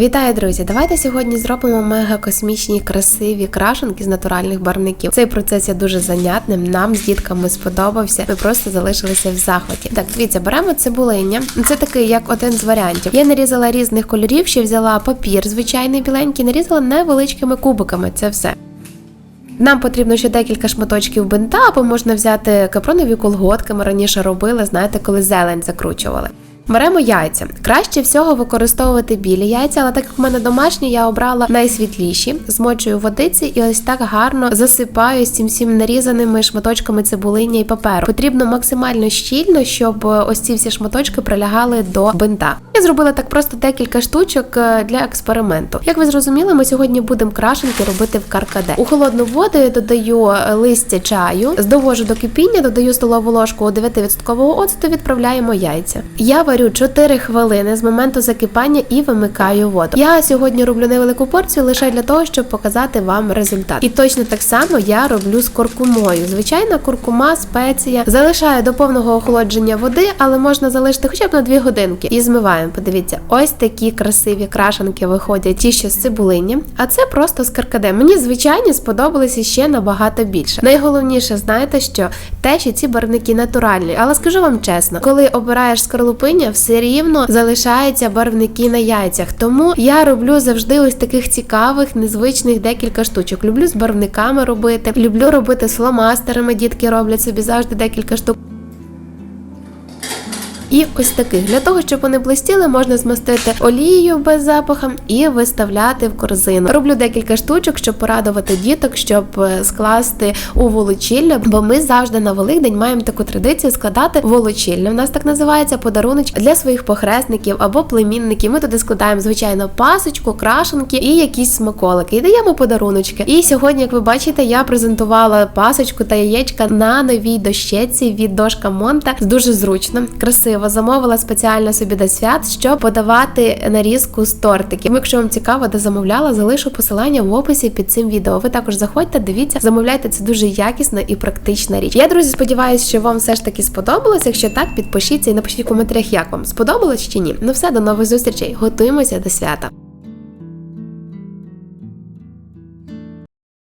Вітаю, друзі! Давайте сьогодні зробимо мега космічні красиві крашенки з натуральних барвників. Цей процес є дуже занятним. Нам з дітками сподобався. Ми просто залишилися в захваті. Так, дивіться, беремо цибулиння. Це такий як один з варіантів. Я нарізала різних кольорів, ще взяла папір, звичайний біленький, нарізала невеличкими кубиками. Це все. Нам потрібно ще декілька шматочків бинта, або можна взяти капронові колготки. Ми раніше робили, знаєте, коли зелень закручували. Беремо яйця. Краще всього використовувати білі яйця, але так як в мене домашні, я обрала найсвітліші, змочую водиці і ось так гарно засипаю з цим всім нарізаними шматочками цибулиння і паперу. Потрібно максимально щільно, щоб ось ці всі шматочки прилягали до бинта. Я зробила так просто декілька штучок е, для експерименту. Як ви зрозуміли, ми сьогодні будемо крашенки робити в каркаде. У холодну воду я додаю е, листя чаю, довожу до кипіння, додаю столову ложку 9% оцту, відправляємо яйця. Я варю 4 хвилини з моменту закипання і вимикаю воду. Я сьогодні роблю невелику порцію лише для того, щоб показати вам результат. І точно так само я роблю з куркумою. Звичайна куркума, спеція. Залишаю до повного охолодження води, але можна залишити хоча б на 2 годинки. І змиваємо. Подивіться, ось такі красиві крашенки виходять ті, що з цибулиння, а це просто з каркаде. Мені звичайні сподобалися ще набагато більше. Найголовніше, знаєте, що те, що ці барвники натуральні. Але скажу вам чесно, коли обираєш скорлупиня, все рівно залишаються барвники на яйцях. Тому я роблю завжди ось таких цікавих, незвичних декілька штучок. Люблю з барвниками робити, люблю робити з фломастерами. Дітки роблять собі завжди декілька штук. І ось таких для того, щоб вони блистіли, можна змастити олією без запаху і виставляти в корзину. Роблю декілька штучок, щоб порадувати діток, щоб е, скласти у волочілля. Бо ми завжди на Великдень маємо таку традицію складати волочілля. У нас так називається подаруночок для своїх похресників або племінників. Ми туди складаємо звичайно пасочку, крашенки і якісь смаколики. І даємо подаруночки. І сьогодні, як ви бачите, я презентувала пасочку та яєчка на новій дощеці від дошка Монта. Дуже зручно, красиво. Замовила спеціально собі до свят, щоб подавати нарізку з тортиків. Якщо вам цікаво, де замовляла, залишу посилання в описі під цим відео. Ви також заходьте, дивіться, замовляйте це дуже якісна і практична річ. Я друзі, сподіваюся, що вам все ж таки сподобалось. Якщо так, підпишіться і напишіть в коментарях, як вам сподобалось чи ні. Ну все, до нових зустрічей. Готуємося до свята.